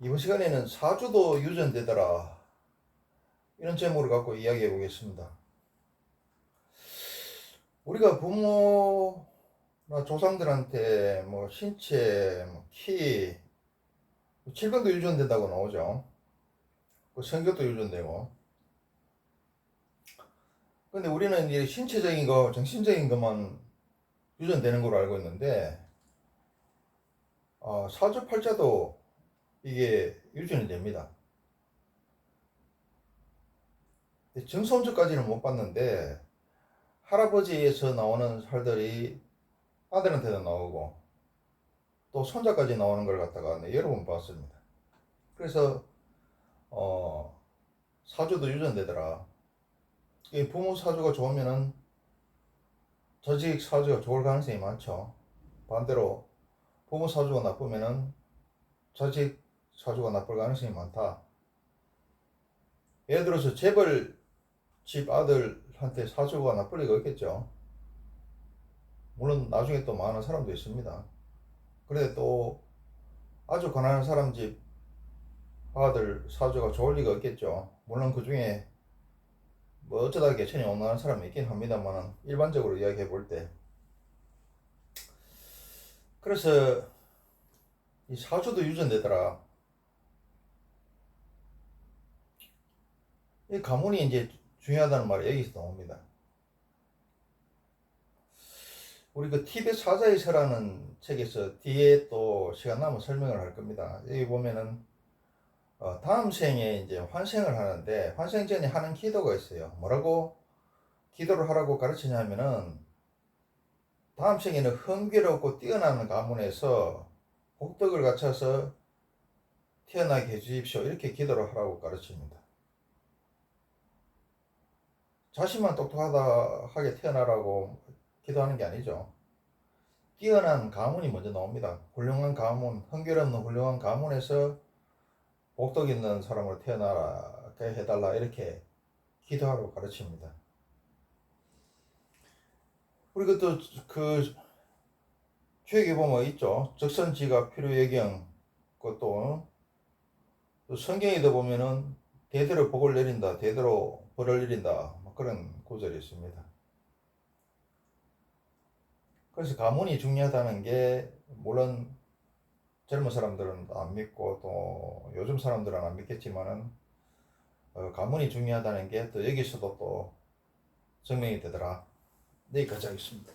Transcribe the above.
이번 시간에는 사주도 유전되더라. 이런 제목을 갖고 이야기해 보겠습니다. 우리가 부모나 조상들한테 뭐 신체, 뭐 키, 뭐 질병도 유전된다고 나오죠. 그 성격도 유전되고. 근데 우리는 이제 신체적인 거, 정신적인 것만 유전되는 걸로 알고 있는데, 어, 사주팔자도 이게 유전이 됩니다. 정성주까지는 못 봤는데 할아버지에서 나오는 살들이 아들한테도 나오고 또 손자까지 나오는 걸 갖다가 네, 여러 번 봤습니다. 그래서 어, 사주도 유전되더라. 이 부모 사주가 좋으면은 저직 사주가 좋을 가능성이 많죠. 반대로 부모 사주가 나쁘면은 자식 사주가 나쁠 가능성이 많다. 예를 들어서 재벌 집 아들한테 사주가 나쁠 리가 없겠죠. 물론 나중에 또 많은 사람도 있습니다. 그런데 또 아주 가난한 사람 집 아들 사주가 좋을 리가 없겠죠. 물론 그 중에 뭐 어쩌다 개천이 온나는 사람이 있긴 합니다만 일반적으로 이야기해 볼 때. 그래서 이 사주도 유전되더라. 이 가문이 이제 중요하다는 말이 여기서 나옵니다. 우리 그 티벳 사자의 서라는 책에서 뒤에 또 시간 남은 설명을 할 겁니다. 여기 보면은 어, 다음 생에 이제 환생을 하는데 환생 전에 하는 기도가 있어요. 뭐라고 기도를 하라고 가르치냐면은 다음 생에는 흥귀롭고 뛰어나는 가문에서 복덕을 갖춰서 태어나게 해주십시오. 이렇게 기도를 하라고 가르칩니다. 자신만 똑똑하다 하게 태어나라고 기도하는 게 아니죠. 뛰어난 가문이 먼저 나옵니다. 훌륭한 가문, 흥결없는 훌륭한 가문에서 복덕 있는 사람으로 태어나게 해달라 이렇게 기도하라고 가르칩니다. 우리 또그 주역에 보면 있죠. 적선지가 필요 예경 그것도 또 성경에도 보면은 대대로 복을 내린다, 대대로 벌을 내린다 뭐 그런 구절이 있습니다. 그래서 가문이 중요하다는 게 물론 젊은 사람들은 안 믿고 또 요즘 사람들은 안 믿겠지만은 어, 가문이 중요하다는 게 또 여기서도 또 증명이 되더라. 네, 여기까지 하겠습니다.